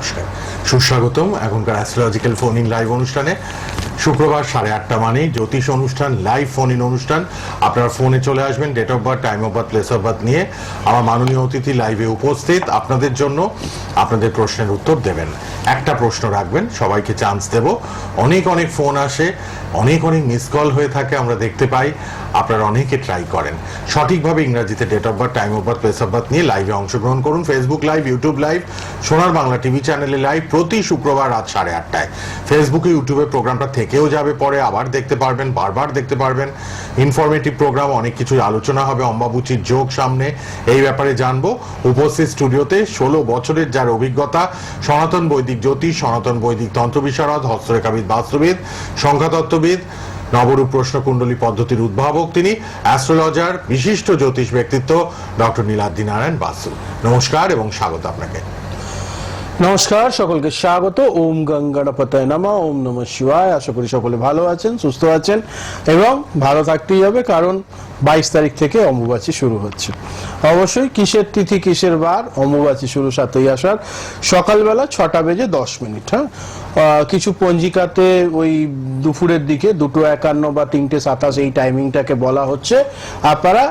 নমস্কার। সুস্বাগতম এখনকার অ্যাস্ট্রোলজিক্যাল ফোন ইন লাইভ অনুষ্ঠানে শুক্রবার সাড়ে আটটা মানে জ্যোতিষ অনুষ্ঠান লাইভ ফোন ইন অনুষ্ঠান। আপনারা ফোনে চলে আসবেন date of birth time of birth place of birth নিয়ে। আমার মাননীয় অতিথি লাইভে উপস্থিত। আপনাদের জন্য আপনাদের প্রশ্নের উত্তর দেবেন। একটা প্রশ্ন রাখবেন, সবাইকে চান্স দেব। অনেক অনেক ফোন আসে, অনেক অনেক মিস কল হয়ে থাকে, আমরা দেখতে পাই। আপনারা অনেকে ট্রাই করেন। সঠিকভাবে ইংরাজিতে date of birth time of birth place of birth নিয়ে লাইভে অংশগ্রহণ করুন। ফেসবুক লাইভ ইউটিউব লাইভ সোনার বাংলা টিভি চ্যানেলে লাইভ প্রতি শুক্রবার রাত সাড়ে আটটায়। ফেসবুকে ইউটিউবে প্রোগ্রামটা থেকেও যাবে, পরে আবার দেখতে পারবেন, বারবার দেখতে পারবেন। ইনফরমেটিভ প্রোগ্রাম অনেক কিছু আলোচনা হবে, অম্বাবুচির যোগ সামনে। এই ব্যাপারে জানব। উপস্থিত স্টুডিওতে ষোলো বছরের যার অভিজ্ঞতা, সনাতন বৈদিক জ্যোতিষ, সনাতন বৈদিক তন্ত্র বিশারদ হস্তরেখাবিদ, বাস্তুবিদ, সংখ্যাতত্ত্ববিদ, নবরূপ প্রশ্নকুণ্ডলী পদ্ধতির উদ্ভাবক তিনি, অ্যাস্ট্রোলজার, বিশিষ্ট জ্যোতিষ ব্যক্তিত্ব ডক্টর নীলাদ্রি নারায়ণ বাসু নমস্কার এবং স্বাগত আপনাকে। নমস্কার, সকলকে স্বাগত। ওম গঙ্গাণপতায় নামা, ওম নম শিবায়। আশা করি সকলে ভালো আছেন, সুস্থ আছেন এবং ভালো থাকতেই হবে কারণ বাইশ তারিখ থেকে অম্বুবাচী শুরু হচ্ছে। অবশ্যই কিসের তিথি, কিসের বার, অম্বুবাচী শুরু সাতই আসার সকালবেলা ছটা বেজে দশ মিনিট হ্যাঁ? কিছু পঞ্জিকাতে ওই দুপুরের দিকে দুটো একান্ন বা তিনটে সাতাশ এই টাইমিংটাকে বলা হচ্ছে। আপনারা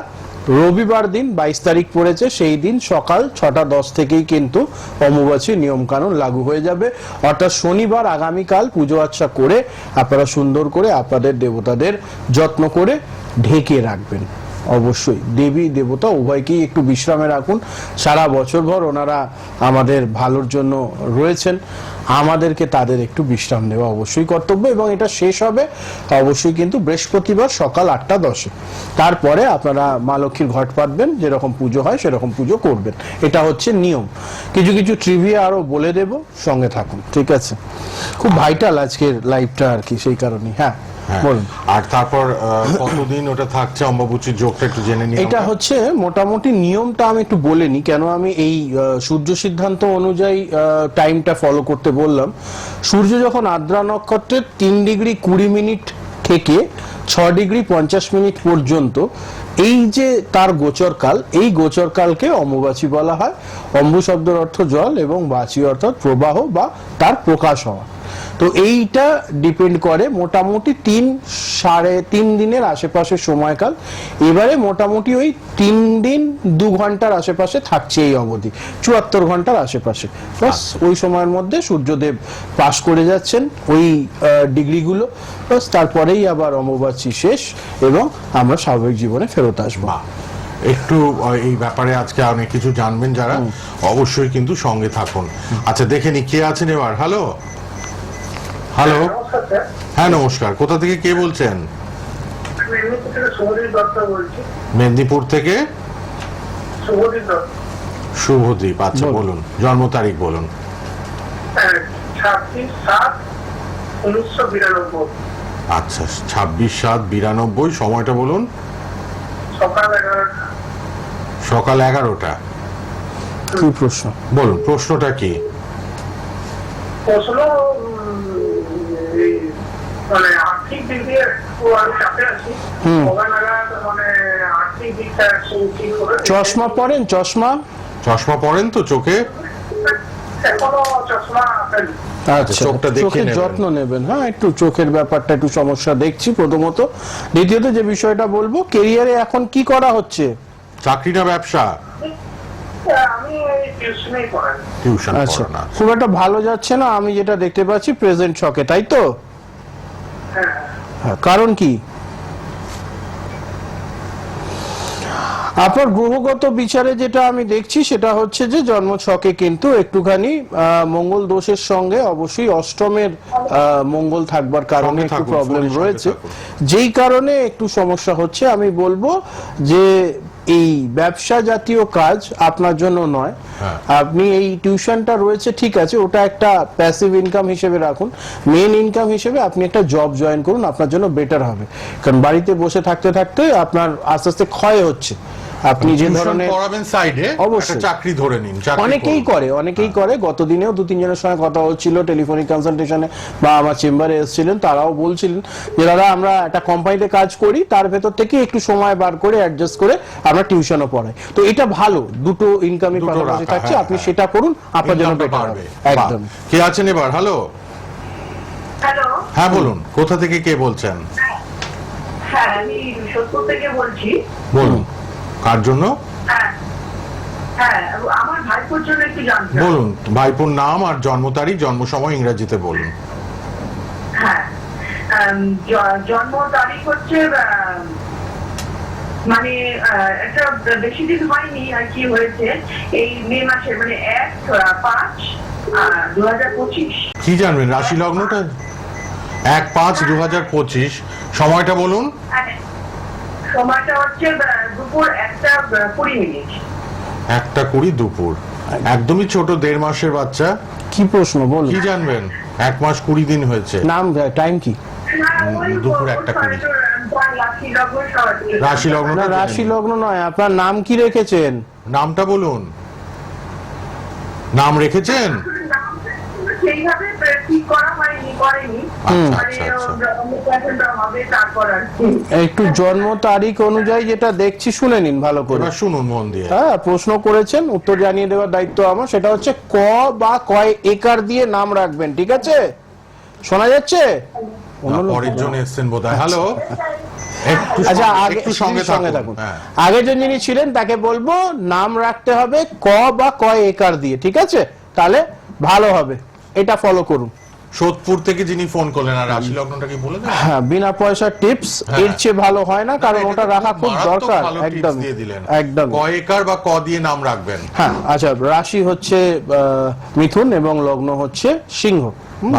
রবিবার দিন বাইশ তারিখ পড়েছে, সেই দিন সকাল ছটা দশ থেকেই কিন্তু অমাবাসী নিয়মকানুন লাগু হয়ে যাবে। অর্থাৎ শনিবার আগামীকাল পুজো আচ্ছা করে আপনারা সুন্দর করে আপনাদের দেবতাদের যত্ন করে ঢেকে রাখবেন। অবশ্যই। দেবী, দেবতা উভয়কেই একটু বিশ্রামে রাখুন। সারা বছর ভর ওনারা আমাদের ভালোর জন্য রয়েছেন। আমাদেরকে তাদের একটু বিশ্রাম দেওয়া অবশ্যই কর্তব্য এবং এটা শেষ হবে অবশ্যই কিন্তু বৃহস্পতিবার সকাল আটটা দশে। তারপরে আপনারা মা লক্ষ্মীর ঘট পাতবেন যেরকম পুজো হয় সেরকম পুজো করবেন। এটা হচ্ছে নিয়ম। কিছু কিছু ট্রিভিয়া আরও বলে দেব, সঙ্গে থাকুন, ঠিক আছে? খুব ভাইটাল আজকের লাইভটা আর কি, সেই কারণে হ্যাঁ। আর তারপর কতদিন ওটা থাকছে? অম্বাবুচির যোগটা একটু জেনে নিই এটা হচ্ছে মোটামুটি নিয়মটা আমি একটু বলে নিই কেন আমি এই সূর্য সিদ্ধান্ত অনুযায়ী টাইমটা ফলো করতে বললাম। সূর্য যখন আদ্রা নক্ষত্রের তিন ডিগ্রি কুড়ি মিনিট থেকে ছ ডিগ্রি পঞ্চাশ মিনিট পর্যন্ত এই যে তার গোচরকাল এই গোচরকালকে অম্বুবাচী বলা হয়। অম্বু শব্দের অর্থ জল এবং বাচী অর্থাৎ প্রবাহ বা তার প্রকাশ হওয়া। তো এইটা ডিপেন্ড করে মোটামুটি তিন সাড়ে তিন দিনের আশেপাশে সময়কাল। এবারে মোটামুটি ওই তিন দিন দু ঘণ্টার আশেপাশে থাকছে এই অবধি চুয়াত্তর ঘণ্টার আশেপাশে। বাস ওই সময়ের মধ্যে সূর্যদেব পাস করে যাচ্ছেন ওই ডিগ্রিগুলো। বাস তারপরেই আবার অমাবাসী শেষ এবং আমরা স্বাভাবিক জীবনে ফেরত আসব। একটু এই ব্যাপারে আজকে অনেক কিছু জানবেন যারা। অবশ্যই কিন্তু সঙ্গে থাকুন। আচ্ছা দেখে নি কে আছেন এবার? হ্যালো হ্যালো হ্যাঁ নমস্কার। কোথা থেকে কে বলছেন? মেদিনীপুর থেকে? শুভদীপ শুভদ্বীপ আচ্ছা বলুন। জন্ম তারিখ বলুন। হ্যাঁ, ছাব্বিশ সাত উনিশশো বিরানব্বই। আচ্ছা ছাব্বিশ সাত বিরানব্বই সময়টা বলুন। সকাল এগারোটা। কি প্রশ্ন? বলুন প্রশ্নটা কি? প্রশ্ন মানে আর্থিক দিক দিয়ে একটু আমি চাপে আছি। হুম। মানে আর্থিক দিকটা চশমা পরেন চশমা? চশমা পরেন তো চোখে? এখনও চশমা আচ্ছা চোখটা দেখে চোখের যত্ন নেবেন। হ্যাঁ একটু চোখের ব্যাপারটা একটু সমস্যা দেখছি প্রথমত। দ্বিতীয়ত যে বিষয়টা বলব কেরিয়ারে এখন কি করা হচ্ছে? চাকরি না ব্যবসা? আচ্ছা পড়ানো খুব একটা ভালো যাচ্ছে না আমি যেটা দেখতে পাচ্ছি প্রেজেন্ট ছকে তাই তো? কারণ কি? আপনার গ্রহগত বিচারে যেটা আমি দেখছি সেটা হচ্ছে যে জন্ম ছকে কিন্তু একটুখানি আহ, মঙ্গল দোষের সঙ্গে অবশ্যই অষ্টমের আহ, মঙ্গল থাকবার কারণে একটু প্রবলেম রয়েছে। যেই কারণে একটু সমস্যা হচ্ছে আমি বলব যে এই ব্যবসা জাতীয় কাজ আপনার জন্য নয়। হ্যাঁ। আপনি এই টিউশনটা রয়েছে ঠিক আছে ওটা একটা প্যাসিভ ইনকাম হিসেবে রাখুন। মেন ইনকাম হিসেবে আপনি একটা জব জয়েন করুন আপনার জন্য বেটার হবে। কারণ বাড়িতে বসে থাকতে থাকতে আপনার আস্তে আস্তে ক্ষয় হচ্ছে। আপনি যে ধরনের পড়াবেন সাইডে অবশ্যই। একটা চাকরি ধরে নিন চাকরি অনেকেই করে অনেকেই করে। গত দিনেও দু তিনজনের সঙ্গে কথা হচ্ছিল টেলিফোনিক কনসালটেশনে বা আমার চেম্বারে এসেছিলেন তারাও বলছিলেন যে দাদা আমরা একটা কোম্পানিতে কাজ করি তার ভেতর থেকে একটু সময় বার করে অ্যাডজাস্ট করে আমরা টিউশনও পড়াই। তো এটা ভালো দুটো ইনকামই পাশাপাশি থাকছে হ্যাঁ, আপনি হ্যাঁ। সেটা করুন আপনার জন্য বেটার হবে। একদম। কে আছেন এবার? হ্যালো হ্যালো হ্যাঁ বলুন কোথা থেকে কে বলছেন? হ্যাঁ আমি সোদপুর থেকে বলছি। বলুন। কার জন্য? হ্যাঁ। হ্যাঁ বলুন ভাইপোর নাম আর জন্ম তারিখ জন্ম সময় ইংরেজিতে বলুন। হ্যাঁ। জন্ম তারিখ হচ্ছে মানে একটা বেশি দিন হয়নি আর কি হয়েছে। এই মে মাসে মানে এক পাঁচ দু হাজার পঁচিশ। কি জানবেন? রাশি লগ্নটা? এক পাঁচ দু হাজার পঁচিশ। সময়টা বলুন। সময়টা হচ্ছে দুপুর একটা কুড়ি মিনিট। একটা কুড়ি দুপুর। একদমই ছোট দেড় মাসের বাচ্চা। কি প্রশ্ন বলুন কি জানবেন? এক মাস কুড়ি দিন হয়েছে। নাম টাইম কি? হ্যাঁ, দুপুর একটা কুড়ি। রাশি লগ্ন রাশি লগ্ন নয় আপনার নাম কি রেখেছেন? নামটা বলুন। নাম রেখেছেন? সেইভাবে ঠিক করা হয়নি করেনি। আচ্ছা, মানে আচ্ছা, আচ্ছা। একটু জন্ম তারিখ অনুযায়ী যেটা দেখছি শুনে নিন ভালো করে। শুনুন মন দিয়ে। হ্যাঁ প্রশ্ন করেছেন উত্তর জানিয়ে দেওয়ার দায়িত্ব আমার সেটা হচ্ছে ক বা কয় একর দিয়ে নাম রাখবেন ঠিক আছে? শোনা যাচ্ছে? পরের জন এসছেন বোধ হয় হ্যালো আচ্ছা সঙ্গে- আগে একটু সঙ্গে সঙ্গে থাকুন। থাকুন। হ্যাঁ। আগে যে যিনি ছিলেন তাকে বলব নাম রাখতে হবে ক বা কয় একার দিয়ে ঠিক আছে? তাহলে ভালো হবে। এটা ফলো করুন। সোদপুর থেকে যিনি ফোন করলেন আর রাশি লগ্নটা কি বলে দেন হ্যাঁ বিনা পয়সার টিপস হ্যাঁ। এর চেয়ে ভালো হয় না কারণ ওটা রাখা খুব দরকার। একদম দিয়ে দিলেন। একদম ক একর বা ক দিয়ে নাম রাখবেন। হ্যাঁ আচ্ছা রাশি হচ্ছে মিথুন এবং লগ্ন হচ্ছে সিংহ।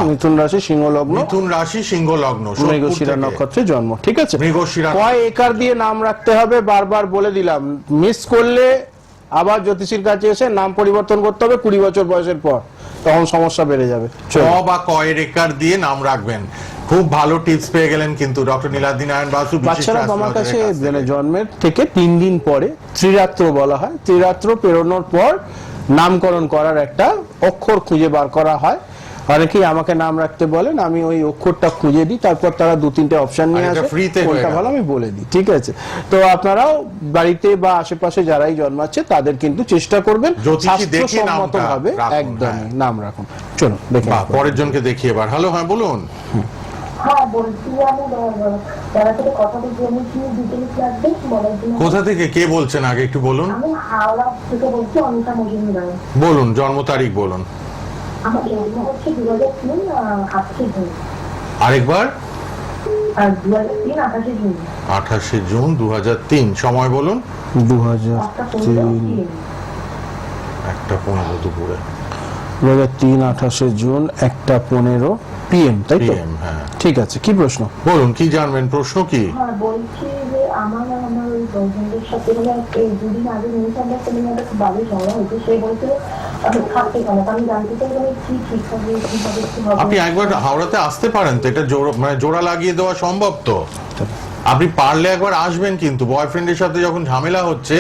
মিথুন রাশি সিংহ লগ্ন। মিথুন রাশি সিংহ লগ্ন মৃগশিরা। নক্ষত্রে জন্ম ঠিক আছে? মৃগশিরা কয় একর দিয়ে নাম রাখতে হবে বারবার বলে দিলাম। মিস করলে আবার জ্যোতিষীর কাছে এসে নাম পরিবর্তন করতে হবে কুড়ি বছর বয়সের পর। তখন সমস্যা বেড়ে যাবে ক। বা কয়ের রেকার দিয়ে নাম রাখবেন খুব ভালো টিপস পেয়ে গেলেন কিন্তু ডক্টর নীলাদ্রি নারায়ণ বাসু বাচ্চারা আমার কাছে। মানে জন্মের থেকে তিন দিন পরে ত্রিরাত্র বলা হয় ত্রিরাত্র পেরোনোর পর নামকরণ করার একটা অক্ষর খুঁজে বার করা হয় অনেকেই আমাকে নাম রাখতে বলেন আমি ওই অক্ষরটা খুঁজে দিই তারপর তারা দু তিনটে অপশন নিয়ে আসে। কোনটা ভালো আমি বলে দিই ঠিক আছে? তো আপনারাও বাড়িতে বা আশেপাশে যারাই জন্মাচ্ছে তাদের কিন্তু চেষ্টা করবেন স্বাস্থ্যসম্মত ভাবে একদমই হ্যাঁ। নাম রাখুন। চলো দেখে। পরের জনকে দেখি এবার। হ্যালো হ্যাঁ বলুন। হ্যাঁ কথা থেকে কে বলছেন আগে একটু বলুন? বলুন জন্ম তারিখ বলুন। আমার জন্ম হচ্ছে দু হাজার তিন আঠাশে জুন আরেকবার? দু হাজার তিন আঠাশে জুন দুহাজার তিন সময় বলুন। দু হাজার একটা পনেরো তিন। তিন একটা পনেরো দুপুরে। দু হাজার তিন আঠাশে জুন একটা পনেরো পিএম তাই তো? হ্যাঁ। ঠিক আছে কি প্রশ্ন? বলুন কি জানবেন? প্রশ্ন কি? হ্যাঁ বলছি যে আমার আমার সাথে মানে দুদিন আগে খুব বাজে ঝগড়া হয়েছে সে বলছে আপনি একবার হাওড়াতে আসতে পারেন তো, এটা মানে জোড়া লাগিয়ে দেওয়া সম্ভব তো। আপনি পারলে একবার আসবেন কিন্তু বয়ফ্রেন্ডের সাথে যখন ঝামেলা হচ্ছে,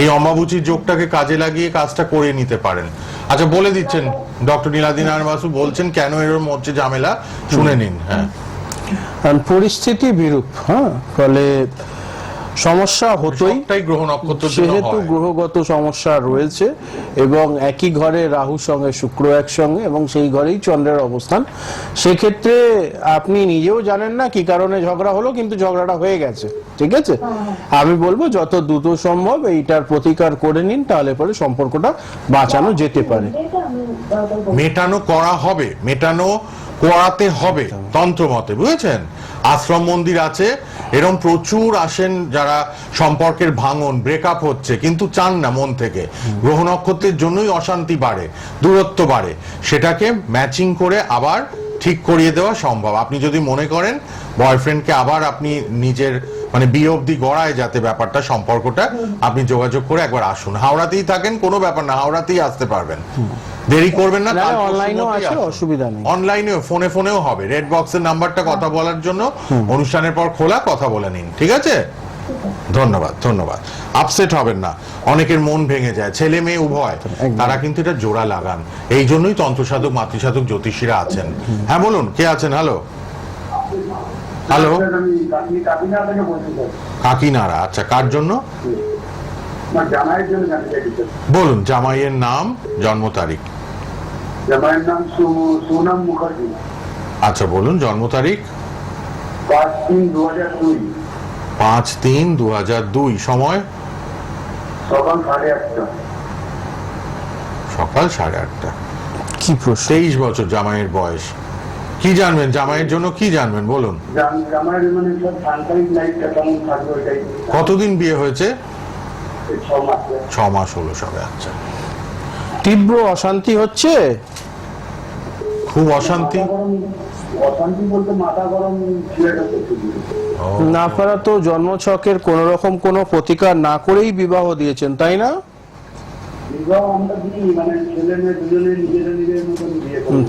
এই অম্বাবুচির যোগটাকে কাজে লাগিয়ে কাজটা করে নিতে পারেন। আচ্ছা বলে দিচ্ছেন, ডক্টর নীলাদি নারায়ণ বাসু বলছেন, কেন এরম হচ্ছে ঝামেলা? শুনে নিন হ্যাঁ। পরিস্থিতি বিরূপ হ্যাঁ? ফলে সমস্যা হতোই। গ্রহ নক্ষত্রের জন্য যেহেতু গ্রহগত সমস্যা রয়েছে এবং একই ঘরে রাহুর সঙ্গে শুক্র একসঙ্গে এবং সেই ঘরেই চন্দ্রের অবস্থান। সেক্ষেত্রে আপনি নিজেও জানেন না কি কারণে ঝগড়া হলো কিন্তু ঝগড়াটা হয়ে গেছে ঠিক আছে? আমি বলব যত দ্রুত সম্ভব এইটার প্রতিকার করে নিন তাহলে পরে সম্পর্কটা বাঁচানো যেতে পারে। মেটানো করা হবে মেটানো করাতে হবে তন্ত্র মতে বুঝেছেন? আশ্রম মন্দির আছে। এরম প্রচুর আসেন যারা সম্পর্কের ভাঙন ব্রেকআপ হচ্ছে, কিন্তু চান না মন থেকে। গ্রহ নক্ষত্রের জন্যই অশান্তি বাড়ে, দূরত্ব বাড়ে। সেটাকে ম্যাচিং করে আবার ঠিক করিয়ে দেওয়া সম্ভব। আপনি যদি মনে করেন বয়ফ্রেন্ডকে আবার আপনি নিজের মানে বিয়ে অব্দি গড়ায় যাতে ব্যাপারটা সম্পর্কটা আপনি যোগাযোগ করে একবার আসুন। হাওড়াতেই থাকেন কোনো ব্যাপার না হাওড়াতেই আসতে পারবেন। দেরি করবেন না অনলাইনেও আছে, অসুবিধা নেই। অনলাইনেও ফোনে ফোনেও হবে। রেড বক্সের নাম্বারটা কথা বলার জন্য অনুষ্ঠানের পর খোলা কথা বলে নিন ঠিক আছে? ধন্যবাদ ধন্যবাদ। আপসেট হবেন না। অনেকের মন ভেঙে যায় ছেলে মেয়ে উভয়। তারা কিন্তু এটা জোড়া লাগান। এই জন্যই তন্ত্রসাধক মাতৃসাধক জ্যোতিষীরা আছেন। হ্যাঁ বলুন কে আছেন? হ্যালো হ্যালো আমি আপনি কাকিনা থেকে বলছি স্যার কাকিনাড়া আচ্ছা কার জন্য? বলুন জামাইয়ের নাম জন্ম তারিখ। জামাইয়ের নাম সুনাম মুখার্জি আচ্ছা বলুন জন্ম তারিখ? পাঁচ তিন দু হাজার দুই। পাঁচ তিন দু হাজার দুই সময়? সকাল সাড়ে আটটা। সকাল সাড়ে আটটা। কি প্রশ্ন? তেইশ বছর জামাইয়ের বয়স। কি জানবেন? জামাইয়ের জন্য কি জানবেন? বলুন। মানে কতদিন বিয়ে হয়েছে? ছ মাস হলো সবে আচ্ছা। তীব্র অশান্তি হচ্ছে? খুব অশান্তি? অশান্তি বলতে মাথা গরম ছেলেটা প্রচুর ও, না পারা তো জন্মছকের কোন রকম কোনো প্রতিকার না করেই বিবাহ দিয়েছেন তাই না?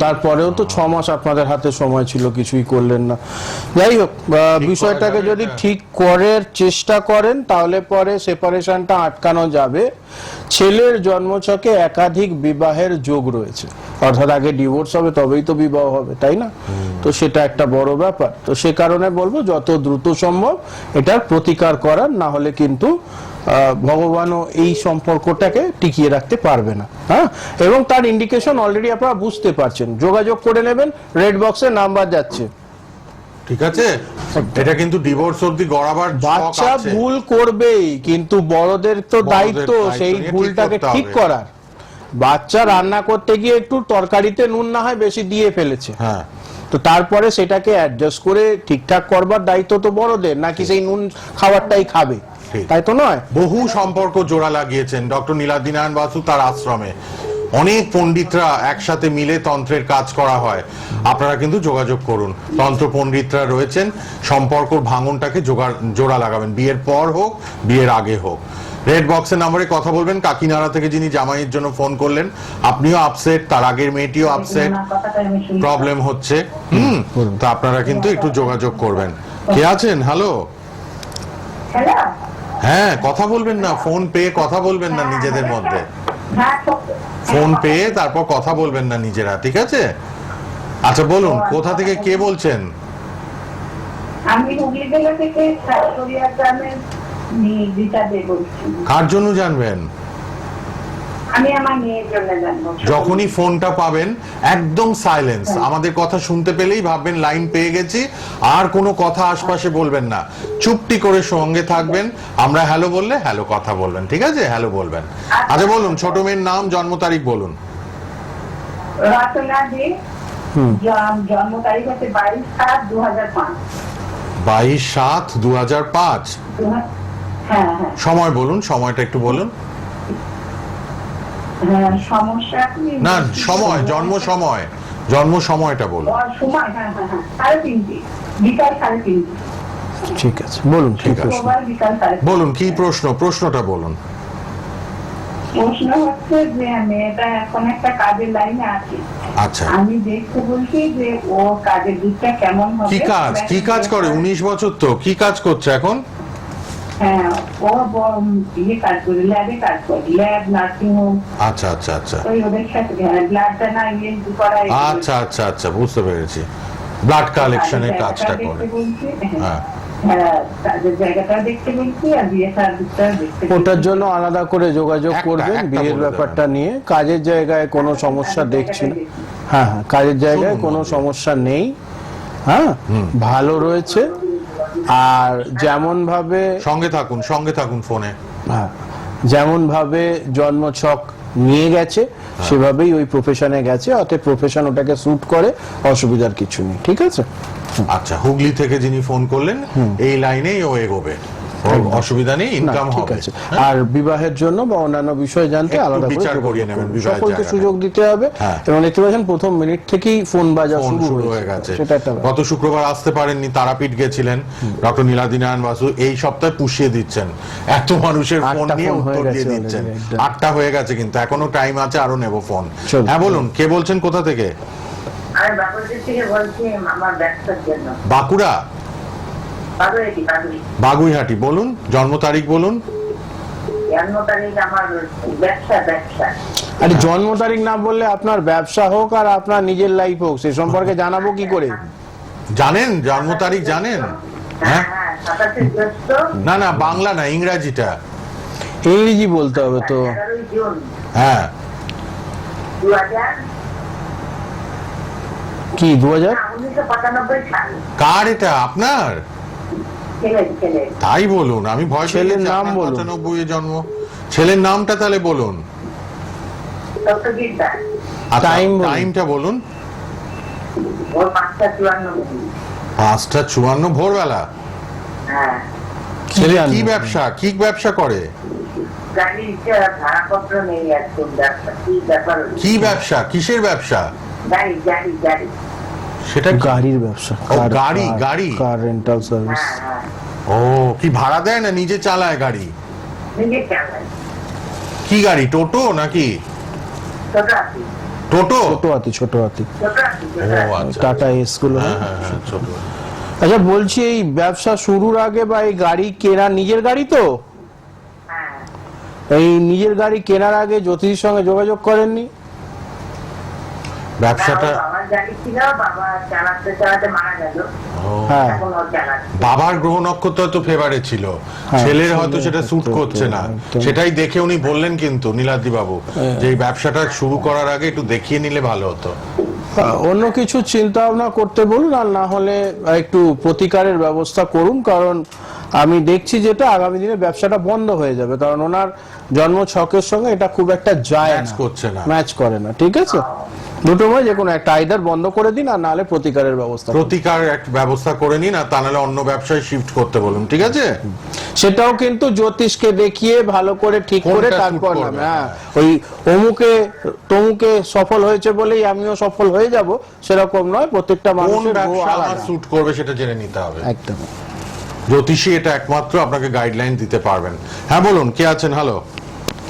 তারপরেও তো ছ মাস আপনাদের হাতে সময় ছিল কিছুই করলেন না। যাই হোক বিষয়টাকে যদি ঠিক করার চেষ্টা করেন তাহলে পরে সেপারেশনটা আটকানো যাবে। ছেলের জন্মছকে একাধিক বিবাহের যোগ রয়েছে। অর্থাৎ আগে ডিভোর্স হবে তবেই তো বিবাহ হবে তাই না? তো সেটা একটা বড় ব্যাপার। তো সে কারণে বলব যত দ্রুত সম্ভব এটার প্রতিকার করার না হলে কিন্তু ভগবানও এই সম্পর্কটাকে টিকিয়ে রাখতে পারবে না হ্যাঁ? এবং তার ইন্ডিকেশন অলরেডি আপনারা বুঝতে পারছেন। যোগাযোগ করে নেবেন রেড বক্সে নাম্বার যাচ্ছে। ঠিক আছে? এটা কিন্তু ডিভোর্স অব্দি গড়াবার বাচ্চা ভুল করবেই কিন্তু বড়দের তো দায়িত্ব সেই ভুলটাকে ঠিক। করার। বাচ্চা রান্না করতে গিয়ে একটু তরকারিতে নুন না হয় বেশি দিয়ে ফেলেছে। হ্যাঁ। তো তারপরে সেটাকে অ্যাডজাস্ট করে ঠিকঠাক করবার দায়িত্ব তো বড়দের নাকি সেই নুন খাবারটাই খাবে? তাই তো নয়। বহু সম্পর্ক জোড়া লাগিয়েছেন ডক্টর নীলাদিনারায়ণ বাসু তার আশ্রমে। অনেক পণ্ডিতরা একসাথে মিলে তন্ত্রের কাজ করা হয়। আপনারা কিন্তু যোগাযোগ করুন। তন্ত্র পণ্ডিতরা রয়েছেন। সম্পর্ক ভাঙনটাকে জোগাড় জোড়া লাগাবেন। বিয়ের পর হোক বিয়ের আগে হোক। রেড বক্সের নাম্বারে কথা বলবেন। কাকিনাড়া থেকে যিনি জামাইয়ের জন্য ফোন করলেন আপনিও আপসেট তার আগের মেয়েটিও আপসেট প্রবলেম হচ্ছে। হুম তো আপনারা কিন্তু একটু যোগাযোগ করবেন। কে আছেন? হ্যালো হ্যালো হ্যাঁ কথা বলবেন না ফোন পেয়ে কথা বলবেন না নিজেদের মধ্যে। ফোন পেয়ে তারপর কথা বলবেন না নিজেরা ঠিক আছে? আচ্ছা বলুন কোথা থেকে কে বলছেন? আমি হুগলি জেলা থেকে গ্রামের কার জন্য জানবেন আমি আমার মেয়ের জন্য জানব যখনই ফোনটা পাবেন একদম সাইলেন্স আমাদের কথা শুনতে পেলেই ভাববেন লাইন পেয়ে গেছি। আর কোনো কথা আশপাশে বলবেন না। চুপটি করে সঙ্গে থাকবেন। আমরা হ্যালো বললে হ্যালো কথা বলবেন ঠিক আছে? হ্যালো বলবেন। আচ্ছা। বলুন ছোট মেয়ের নাম জন্ম তারিখ বলুন। জন্ম তারিখ হচ্ছে বাইশ সাত দু হাজার পাঁচ। বাইশ সাত দু হাজার পাঁচ হ্যাঁ হ্যাঁ। সময় বলুন সময়টা একটু বলুন। হ্যাঁ না সময় জন্ম সময়। জন্ম সময়টা বলুন। সময় হ্যাঁ হ্যাঁ হ্যাঁ। সাড়ে তিনটে। বিকাল সাড়ে তিনটে। ঠিক আছে বলুন ঠিক আছে। বলুন কি প্রশ্ন? প্রশ্নটা বলুন। প্রশ্ন হচ্ছে যে মেয়েটা এখন একটা কাজের লাইনে আছে। আচ্ছা। আমি দেখতে বলছি যে ও কাজের দিকটা কেমন হবে? কি কাজ? কি কাজ করে? উনিশ বছর তো। কি কাজ করছে এখন? আচ্ছা আচ্ছা আচ্ছা। ব্লাডটা না ইয়ে আচ্ছা আচ্ছা আচ্ছা বুঝতে পেরেছি। ব্লাড কালেকশনের কাজটা করে। হ্যাঁ। হ্যাঁ। ওটার জন্য আলাদা করে যোগাযোগ করবেন বিয়ের ব্যাপারটা নিয়ে। কাজের জায়গায় কোনো সমস্যা দেখছি না। হ্যাঁ হ্যাঁ কাজের জায়গায় কোনো সমস্যা নেই। হ্যাঁ ভালো রয়েছে। আর যেমন ভাবে সঙ্গে থাকুন সঙ্গে থাকুন ফোনে। হ্যাঁ যেমন ভাবে জন্মছক নিয়ে গেছে সেভাবেই ওই প্রফেশনে গেছে অতএব প্রফেশন ওটাকে স্যুট করে অসুবিধার কিছু নেই ঠিক আছে? আচ্ছা হুগলি থেকে যিনি ফোন করলেন এই লাইনেই ও এগোবে। অসুবিধা নেই ইনকাম ঠিক হবে। আছে। আর বিবাহের জন্য বা অন্যান্য বিষয় জানতে আলাদা করে বিচার করিয়ে নেবেন। সকলকে সুযোগ দিতে হবে। হ্যাঁ। এবং দেখতে পাচ্ছেন প্রথম মিনিট থেকেই ফোন বাজা শুরু হয়ে গেছে। গত শুক্রবার আসতে পারেননি তারাপীঠ গেছিলেন ডক্টর নীলাদিনারায়ণ বাসু। এই সপ্তাহে পুষিয়ে দিচ্ছেন। এত মানুষের ফোন নিয়ে হয়ে উত্তর দিয়ে গেছে দিচ্ছেন। আটটা হয়ে গেছে কিন্তু এখনও টাইম আছে আরও নেব ফোন হ্যাঁ বলুন কে বলছেন কোথা থেকে? আমি বাবুজি থেকে বলছি আমার ব্যবসার জন্য। বাঁকুড়া? বাগুইহাটি বলুন জন্ম তারিখ বলুন। জন্ম তারিখ আমার ব্যবসা ব্যবসা। আরে জন্ম তারিখ না বললে আপনার ব্যবসা হোক আর আপনার নিজের লাইফ হোক সে সম্পর্কে জানাব কি করে? জানেন জন্ম তারিখ জানেন? হ্যাঁ হ্যাঁ? হ্যাঁ না না বাংলা না ইংরাজিটা। ইংরেজি বলতে হবে তো। হ্যাঁ। কি দু হাজার কার এটা আপনার? তাই বলুন আমি ভয় ছেলের নাম বলুন। পঁচানব্বই জন্ম। ছেলের নামটা তাহলে বলুন। দাস আচ্ছা, Time বলুন। টাইমটা বলুন। পাঁচটা চুয়ান্ন ভোরবেলা। হ্যাঁ। কি ছেলে কি ব্যবসা? কি ব্যবসা করে? কি ব্যবসা? কিসের ব্যবসা? গাড়ি গাড়ি গাড়ি সেটা কি? গাড়ির ব্যবসা গাড়ি, গাড়ি। কার রেন্টাল সার্ভিস ও কি ভাড়া দেয় না নিজে চালায় গাড়ি? কি গাড়ি টোটো নাকি? টোটো ছোট হাতি ছোট হাতি। আচ্ছা। টাটা এসগুলো হ্যাঁ হ্যাঁ হ্যাঁ আচ্ছা বলছি এই ব্যবসা শুরুর আগে বা এই গাড়ি কেনা নিজের গাড়ি তো? হ্যাঁ। এই নিজের গাড়ি কেনার আগে জ্যোতিষীর সঙ্গে যোগাযোগ করেননি? ব্যবসাটা বাবার হ্যাঁ। বাবার গ্রহ নক্ষত্র তো ফেভারে ছিল। হ্যাঁ, ছেলের হয়তো সেটা স্যুট করছে না। সেটাই দেখে উনি বললেন কিন্তু নীলাদ্রি বাবু হ্যাঁ। যে এই ব্যবসাটা শুরু করার আগে একটু দেখিয়ে নিলে ভালো হতো। অন্য কিছু চিন্তা ভাবনা করতে বলুন আর না হলে একটু প্রতিকারের ব্যবস্থা করুন কারণ আমি দেখছি যেটা আগামী দিনে ব্যবসাটা বন্ধ হয়ে যাবে কারণ ওনার জন্ম ছকের সঙ্গে এটা খুব একটা যায় করছে না। ম্যাচ করে না ঠিক আছে? দুটো মধ্যে যে কোনো একটা আইদার বন্ধ করে দিন আর নাহলে প্রতিকারের ব্যবস্থা প্রতিকার এক ব্যবস্থা করে নিন আর তা নাহলে অন্য ব্যবসায় শিফট করতে বলুন ঠিক আছে? সেটাও কিন্তু জ্যোতিষকে দেখিয়ে ভালো করে ঠিক করে তারপর হ্যাঁ। ওই অমুকে তমুকে সফল হয়েছে বলেই আমিও সফল হয়ে যাব সেরকম নয় প্রত্যেকটা মানুষের স্যুট করবে সেটা জেনে নিতে হবে। একদম। জ্যোতিষী এটা একমাত্র আপনাকে গাইডলাইন দিতে পারবেন। হ্যাঁ বলুন কে আছেন? হ্যালো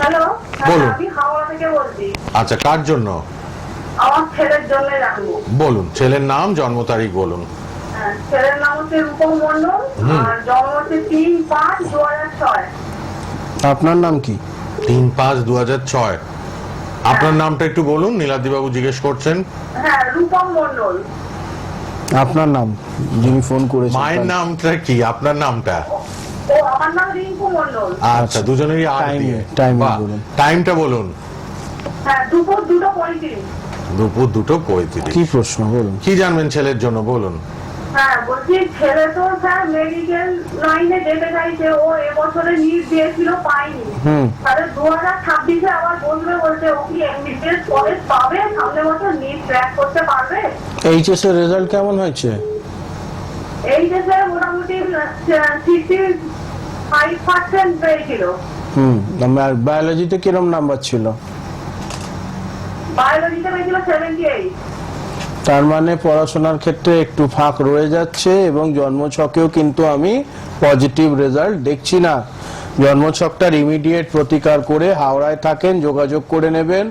হ্যালো বলুন। আমি হাওড়া থেকে বলছি। আচ্ছা কার জন্য? আমার ছেলের জন্য রাখব বলুন ছেলের নাম জন্ম তারিখ বলুন। হ্যাঁ, ছেলের নাম হচ্ছে রূপম মন্ডল আর জন্ম হচ্ছে তিন পাঁচ দু হাজার ছয়। আপনার নাম কি? তিন পাঁচ দু হাজার ছয়। আপনার নামটা একটু বলুন নীলাদ্রি বাবু জিজ্ঞেস করছেন। হ্যাঁ রূপম মন্ডল আপনার নাম যিনি ফোন করেছেন মায়ের নামটা কি? আপনার নামটা? ও আমার নাম রিঙ্কু মন্ডল আচ্ছা দুজনেরই আর টাইমটা বলুন। হ্যাঁ দুপুর দুটো পঁয়ত্রিশ দুপুর দুটো পঁয়ত্রিশ কি প্রশ্ন বলুন। কি জানবেন ছেলের জন্য বলুন। হ্যাঁ বলছি ছেলে তো স্যার মেডিকেল লাইনে যেতে চাইছে ও এবছরে নিট দিয়েছিল পাইনি। তাহলে দু হাজার ছাব্বিশে আবার বসবে বলছে ও কি এমবিবিএস কলেজ পাবে? সামনে বছর নিট ক্র্যাক করতে পারবে? এইচএস এর রেজাল্ট কেমন হয়েছে? এই যে মোটামুটি সিক্সটি ফাইভ পার্সেন্ট পেয়েছিল। হুম আর বায়োলজিতে কিরম নাম্বার ছিল? তার মানে পড়াশোনার ক্ষেত্রে একটু ফাঁক রয়ে যাচ্ছে এবং জন্মছকেও কিন্তু আমি পজিটিভ রেজাল্ট দেখছি না। জন্মছকটার ইমিডিয়েট প্রতিকার করে হাওড়ায় থাকেন, যোগাযোগ করে নেবেন।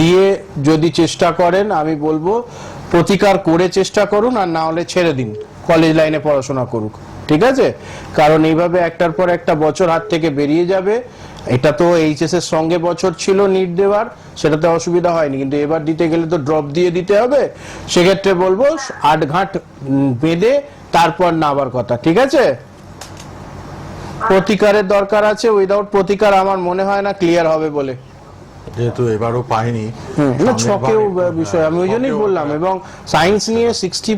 দিয়ে যদি চেষ্টা করেন, আমি বলব প্রতিকার করে চেষ্টা করুন আর না হলে ছেড়ে দিন। কলেজ লাইনে পড়াশোনা করুক। ঠিক আছে? কারণ এইভাবে একটার পর একটা বছর হাত থেকে বেরিয়ে যাবে। এটা তো এইচএস এর সঙ্গে বছর ছিল নিট দেওয়ার সেটাতে অসুবিধা হয়নি। কিন্তু এবার দিতে গেলে তো ড্রপ দিয়ে দিতে হবে। সেক্ষেত্রে বলব আট ঘাট বেঁধে তারপর নাবার কথা ঠিক আছে? প্রতিকারের দরকার আছে। উইদাউট প্রতিকার আমার মনে হয় না ক্লিয়ার হবে বলে। যেহেতু এবারও পাইনি না ছকেও বিষয় আমি ওই জন্যই বললাম এবং সায়েন্স নিয়ে সিক্সটি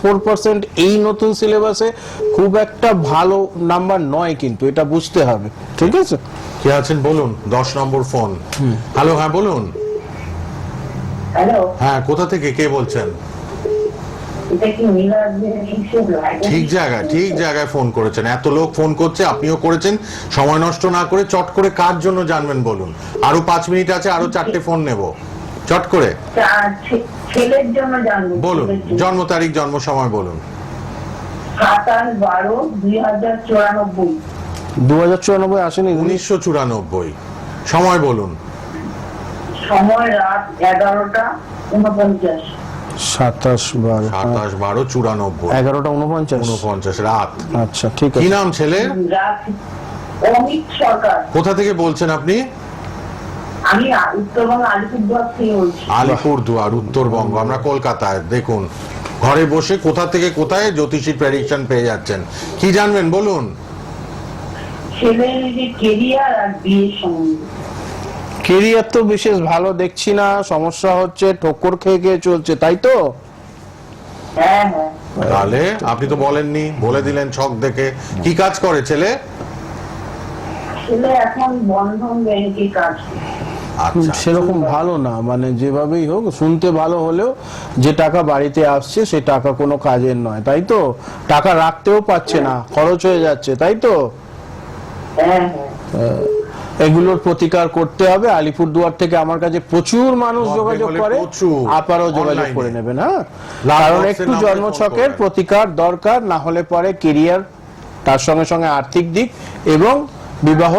ফোর পার্সেন্ট এই নতুন সিলেবাসে খুব একটা ভালো নাম্বার নয় কিন্তু এটা বুঝতে হবে ঠিক আছে? কে আছেন? বলুন দশ নম্বর ফোন হ্যালো হ্যাঁ বলুন। হ্যালো হ্যাঁ কোথা থেকে কে বলছেন এটা কি নীলাদ্রির হিসেব ঠিক জায়গায় ঠিক জায়গায় ফোন করেছেন। এত লোক ফোন করছে আপনিও করেছেন। সময় নষ্ট না করে চট করে কার জন্য জানবেন বলুন? আরও পাঁচ মিনিট আছে আরও চারটে ফোন নেব। চট করে। ছেলের জন্য জানব বলুন জন্ম তারিখ জন্ম সময় বলুন। সাতাশ বারো দুই হাজার চুরানব্বই। দু হাজার চুরানব্বই আসেনি উনিশশো চুরানব্বই। সময় বলুন। সময় রাত এগারোটা উনপঞ্চাশ। সাতাশ বারো হ্যাঁ। সাতাশ বারো চুরানব্বই। এগারোটা উনপঞ্চাশ। উনপঞ্চাশ রাত। আচ্ছা ঠিক কি আছে। নাম ছেলের অমিত সরকার। কোথা থেকে বলছেন আপনি? আমি উত্তরবঙ্গ আলিপুরদুয়ার থেকে বলছি। উত্তরবঙ্গ। আমরা কলকাতায় দেখুন। ঘরে বসে কোথা থেকে কোথায় জ্যোতিষী প্রেডিকশন পেয়ে যাচ্ছেন। কি জানবেন বলুন। ছেলের যে কেরিয়ার আর বিয়ের সম্বন্ধে। কেরিয়ার তো বিশেষ ভালো দেখছি না সমস্যা হচ্ছে ঠোকর খেয়ে খেয়ে চলছে তাই তো? হ্যাঁ হ্যাঁ। তাহলে আপনি তো বলেননি বলে দিলেন ছক দেখে। কি কাজ করে ছেলে? ছেলে এখন বন্ধন ব্যাংকে কাজ আচ্ছা। সেরকম ভালো না মানে যেভাবেই হোক শুনতে ভালো হলেও যে টাকা বাড়িতে আসছে সে টাকা কোনো কাজের নয় তাই তো? টাকা রাখতেও পাচ্ছে না খরচ হয়ে যাচ্ছে তাই তো? হ্যাঁ হ্যাঁ। এগুলোর প্রতিকার করতে হবে। আলিপুরদুয়ার থেকে আমার কাছে প্রচুর মানুষ যোগাযোগ করে। আপারও যোগাযোগ করে নেবেন হ্যাঁ? কারণ একটু জন্মছকের প্রতিকার দরকার না হলে পরে কেরিয়ার তার সঙ্গে সঙ্গে আর্থিক দিক এবং বিবাহ,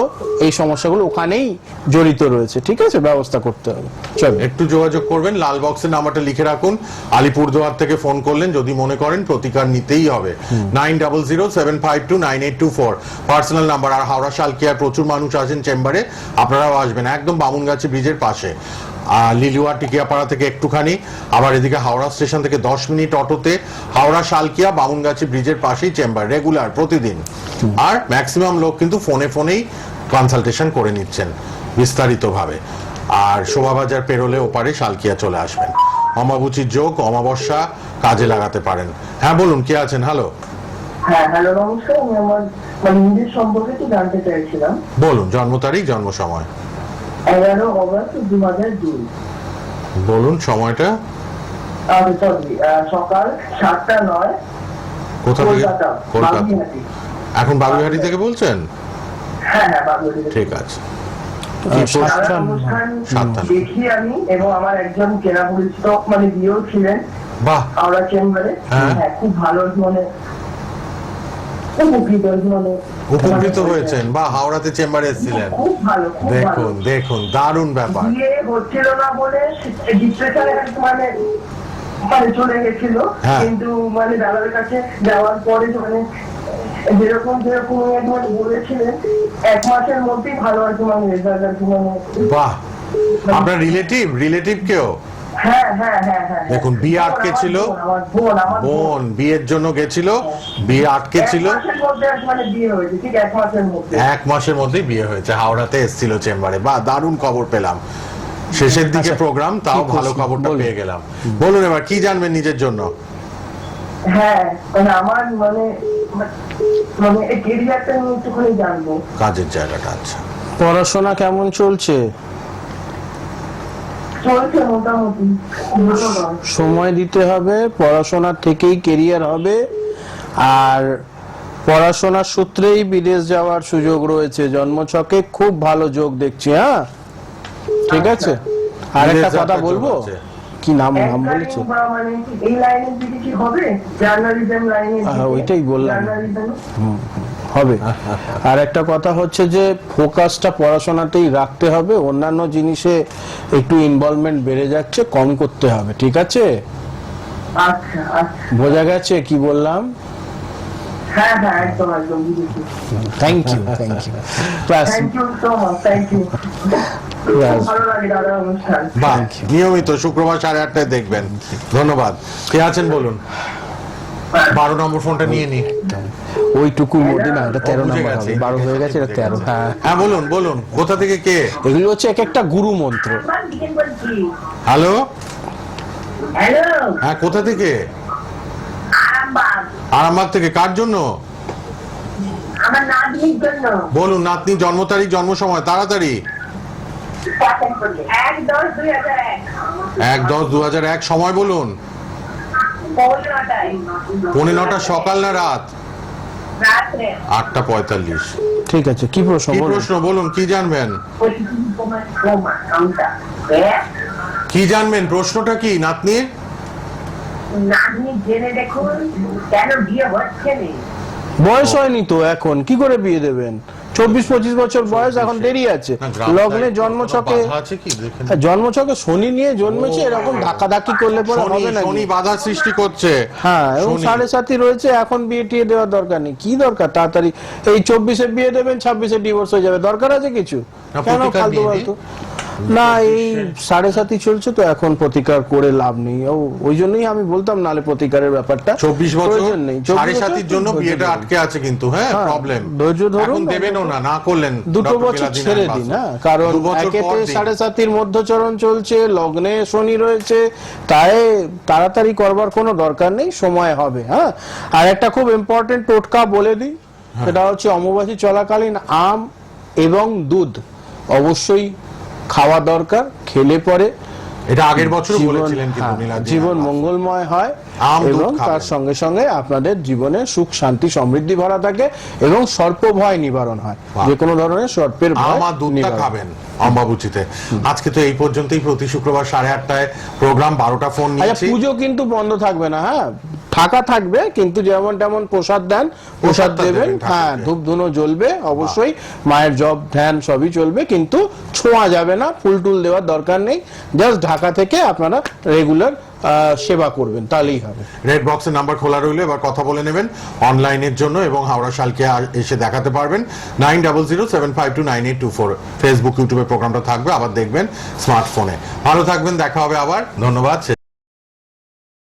এই সমস্যাগুলো ওখানেই জড়িত রয়েছে। ঠিক আছে? ব্যবস্থা করতে হবে। চলো। একটু যোগাযোগ করবেন, লাল বক্সের নাম্বারটা লিখে রাখুন। আলিপুরদুয়ার থেকে ফোন করলেন, যদি মনে করেন প্রতিকার নিতেই হবে। Nine double zero seven five two nine eight two four. Personal number, আর হাওড়া শালকিয়ার প্রচুর মানুষ আছেন চেম্বারে। আপনারাও আসবেন, একদম বামুনগাছি ব্রিজের পাশে। লিলুয়া টিকিয়াপাড়া থেকে একটুখানি। আবার এদিকে হাওড়া স্টেশন থেকে দশ মিনিট অটোতে হাওড়া শালকিয়া বামুনগাছি ব্রিজের পাশেই চেম্বার রেগুলার প্রতিদিন। আর ম্যাক্সিমাম লোক কিন্তু ফোনে ফোনেই কনসালটেশন করে নিচ্ছেন বিস্তারিতভাবে। আর শোভাবাজার পেরোলে ওপারে শালকিয়া চলে আসবেন। অমাবুচির যোগ অমাবস্যা কাজে লাগাতে পারেন। হ্যাঁ বলুন কে আছেন? হ্যালো হ্যাঁ হ্যালো নমস্কার। আমি আমার মানে নিজের সম্পর্কে একটু জানতে চাইছিলাম। বলুন জন্ম তারিখ জন্ম সময়। এগারো অগস্ট দু হাজার দুই। বলুন সময়টা। সরি সকাল সাতটা নয় কোথা থেকে? কলকাতা কলকাতা। বাগুইহাটি। এখন থেকে বলছেন? হ্যাঁ হ্যাঁ বাগুইহাটি। ঠিক আছে। দেখি আমি এবং আমার একজন চেনা পরিচিত মানে ছিলেন হাওড়া চেম্বারে। হ্যাঁ। হ্যাঁ খুব ভালো মানে উপকৃত মানে উপকৃত হয়েছেন। বা হাওড়াতে চেম্বারে এসেছিলেন। দেখুন দেখুন দারুণ ব্যাপার। হচ্ছিল না বলে ডিপ্রেশনে মানে মানে চলে গেছিল। হ্যাঁ। কিন্তু মানে দাদার কাছে যাওয়ার পরে মানে যেরকম যেরকম মানে বলেছিলেন এক মাসের মধ্যেই ভালো আর কি মানে রেজাল্ট আর কি মানে। বাহ। আপনার রিলেটিভ রিলেটিভ কেউ দেখুন, বিয়ে আটকে ছিল। বোন, বিয়ের জন্য গেছিল? বিয়ে আটকে ছিল? মানে এক মাসের মধ্যে। বিয়ে হয়েছে হাওড়াতে এসেছিল চেম্বারে। বা দারুণ খবর পেলাম। শেষের দিকে আচ্ছা, প্রোগ্রাম তাও ভালো? খবরটা পেয়ে গেলাম। বলুন এবার কি জানবেন নিজের জন্য? হ্যাঁ মানে আমার মানে মানে এই কেরিয়ারটা নিয়ে একটুখানি জানব। কাজের জায়গাটা আচ্ছা। পড়াশোনা কেমন চলছে চলছে মোটামুটি ভালো নয় সময় দিতে হবে পড়াশোনার থেকেই কেরিয়ার হবে আর পড়াশোনার সূত্রেই বিদেশ যাওয়ার সুযোগ রয়েছে। জন্মছকে খুব ভালো যোগ দেখছি হ্যাঁ? ঠিক আছে? আর একটা কথা বলব? কি নাম নাম বলেছে? মানে এই লাইনের দিকে কি হবে জার্নালিজম লাইনে হ্যাঁ, ওইটাই বললাম। হবে। আর একটা কথা হচ্ছে যে ফোকাসটা পড়াশোনাতেই রাখতে হবে। অন্যান্য জিনিসে একটু ইনভলভমেন্ট বেড়ে যাচ্ছে কম করতে হবে ঠিক আছে? আচ্ছা আচ্ছা। বোঝা গেছে কি বললাম? হ্যাঁ হ্যাঁ thank you thank thank thank নিয়মিত শুক্রবার সাড়ে আটটায় দেখবেন। ধন্যবাদ। কে আছেন বলুন? বারো নম্বর ফোনটা নিয়ে নি। ওইটুকুর মধ্যে না এটা তেরো নাম্বার হবে। বারো হয়ে গেছে এটা তেরো। হ্যাঁ। হ্যাঁ বলুন বলুন কোথা থেকে কে? এগুলো হচ্ছে এক একটা গুরু মন্ত্র। হ্যালো? হ্যালো? হ্যাঁ কোথা থেকে? আরামবাগ। আরামবাগ থেকে কার জন্য? বলুন নাতনি জন্ম তারিখ জন্ম সময় তাড়াতাড়ি। এক দশ দু হাজার এক সময় বলুন। পৌনে নটা সকাল না রাত? আটটা পঁয়তাল্লিশ। ঠিক আছে কি প্রশ্ন কি প্রশ্ন বলুন কি জানবেন? কি জানবেন? প্রশ্নটা কি নাতনির নাতনি জেনে দেখুন কেন বিয়ে হচ্ছে না? বয়স হয়নি তো এখন কি করে বিয়ে দেবেন? চব্বিশ পঁচিশ বছর বয়স এখন দেরি আছে। লগ্নে জন্মছকে হ্যাঁ, জন্মছকে শনি নিয়ে জন্মেছে এরকম ধাক্কাধাক্কি করলে পরে হবে না শনি বাধা সৃষ্টি করছে। হ্যাঁ এবং সাড়ে সাতই রয়েছে এখন বিয়ে টিয়ে দেওয়ার দরকার নেই। কি দরকার? তাড়াতাড়ি এই চব্বিশে বিয়ে দেবেন ছাব্বিশে ডিভোর্স হয়ে যাবে। দরকার আছে কিছু? কেন ফালতু ফালতু? না এই সাড়ে সাতই চলছে তো এখন প্রতিকার করে লাভ নেই। ও ওই জন্যই আমি বলতাম নালে প্রতিকারের ব্যাপারটা চব্বিশ বছর নেই। সাড়ে সাতির জন্য বিয়েটা আটকে আছে কিন্তু হ্যাঁ হ্যাঁ, প্রবলেম ধৈর্য ধরুন, দেবেনও না না করলেন দুটো বছর ছেড়ে দিন হ্যাঁ কারণ একেতে সাড়ে সাতির মধ্যচরণ চলছে লগ্নে শনি রয়েছে তাই তাড়াতাড়ি করবার কোনো দরকার নেই সময় হবে হ্যাঁ। আর একটা খুব ইম্পর্টেন্ট টোটকা বলে দিই হ্যাঁ। সেটা হচ্ছে অমাবাসী চলাকালীন আম এবং দুধ অবশ্যই খাওয়া দরকার খেলে পরে। এটা আগের বছর জীবন বলেছিলেন হ্যাঁ, জীবন মঙ্গলময় হয় এবং তার সঙ্গে সঙ্গে আপনাদের জীবনে সুখ শান্তি সমৃদ্ধি ভরা থাকে এবং সর্প ভয় নিবারণ হয়। যে কোনো ধরনের সর্পের ভয় আম দুধটা খাবেন অম্বাবুচিতে। আজকে তো এই পর্যন্তই। প্রতি শুক্রবার সাড়ে আটটায় প্রোগ্রাম বারোটা ফোন আচ্ছা নিয়েছি। পুজো কিন্তু বন্ধ থাকবে না হ্যাঁ? থাকা থাকবে কিন্তু যেমন তেমন প্রসাদ দেন প্রসাদ দেবেন হ্যাঁ ধূপ ধুনো জ্বলবে অবশ্যই মায়ের জব ধ্যান সবই চলবে কিন্তু ছোঁয়া যাবে না ফুল টুল দেওয়ার দরকার নেই জাস্ট ঢাকা থেকে আপনারা রেগুলার সেবা করবেন তাহলেই হবে। রেড বক্সের নাম্বার খোলা রইল এবার কথা বলে নেবেন অনলাইনের জন্য এবং হাওড়া শালকে এসে দেখাতে পারবেন। Nine double zero seven five two nine eight two four Facebook ইউটিউবে প্রোগ্রামটা থাকবে আবার দেখবেন স্মার্টফোনে ভালো থাকবেন দেখা হবে আবার ধন্যবাদ